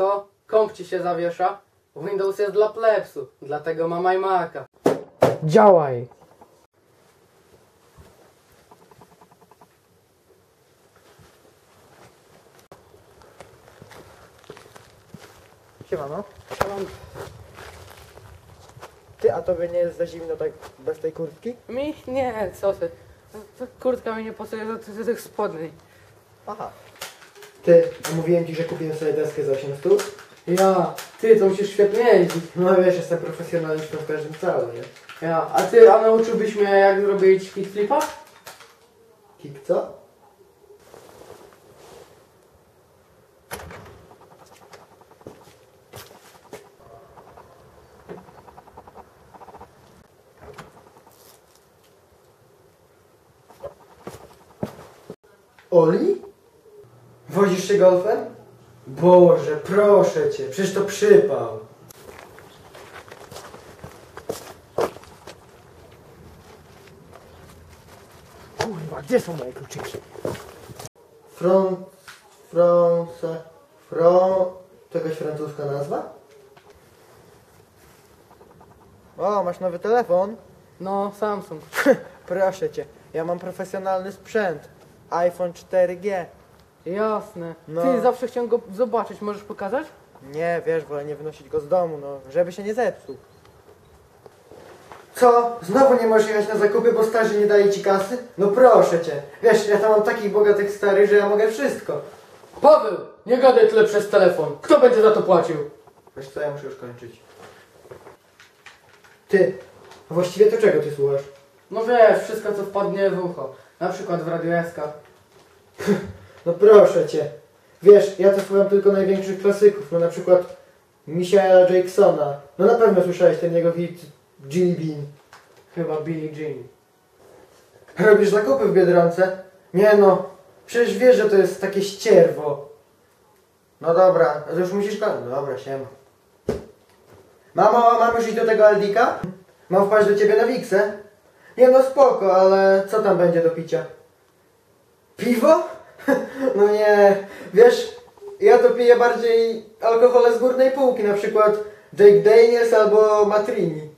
Co? Komp ci się zawiesza? Windows jest dla plebsu, dlatego mam iMac'a. Działaj! Siemano. Ty, a tobie nie jest za zimno tak bez tej kurtki? Mi? Nie, co ty? Kurtka mi nie pasuje do tych spodni. Aha. Ty, a mówiłem ci, że kupiłem sobie deskę za 8 stóp? Ja, ty, to musisz świetnie jeździć. No wiesz, jestem profesjonalistą w każdym celu, nie? Ja, a ty, a nauczyłbyś mnie jak robić kickflipa? Kik co? Oli? Wozisz się golfem? Boże, proszę cię, przecież to przypał. Kurwa, gdzie są moje kluczyki? Front... France... Fron... To jakaś francuska nazwa? O, masz nowy telefon? No, Samsung. Proszę cię, ja mam profesjonalny sprzęt. iPhone 4G. Jasne. No. Ty, zawsze chciałem go zobaczyć, możesz pokazać? Nie, wiesz, wolę nie wynosić go z domu, no, żeby się nie zepsuł. Co? Znowu nie możesz jechać na zakupy, bo starzy nie daje ci kasy? No proszę cię. Wiesz, ja tam mam takich bogatych starych, że ja mogę wszystko. Paweł, nie gadaj tyle przez telefon. Kto będzie za to płacił? Wiesz co, ja muszę już kończyć. Ty, a właściwie to czego ty słuchasz? No wiesz, wszystko co wpadnie w ucho. Na przykład w Radio SK. No proszę cię. Wiesz, ja to słucham tylko największych klasyków, no na przykład Michaela Jakesona. No na pewno słyszałeś ten jego hit Jimmy Bean. Chyba Billie Jean. Robisz zakupy w Biedronce? Nie no, przecież wiesz, że to jest takie ścierwo. No dobra, to już musisz kończyć. Dobra, siema. Mamo, mam już iść do tego Aldika? Mam wpaść do ciebie na Wiksę? Nie no spoko, ale co tam będzie do picia? Piwo? No nie, wiesz, ja to piję bardziej alkohole z górnej półki, na przykład Jake Daniels albo Matrini.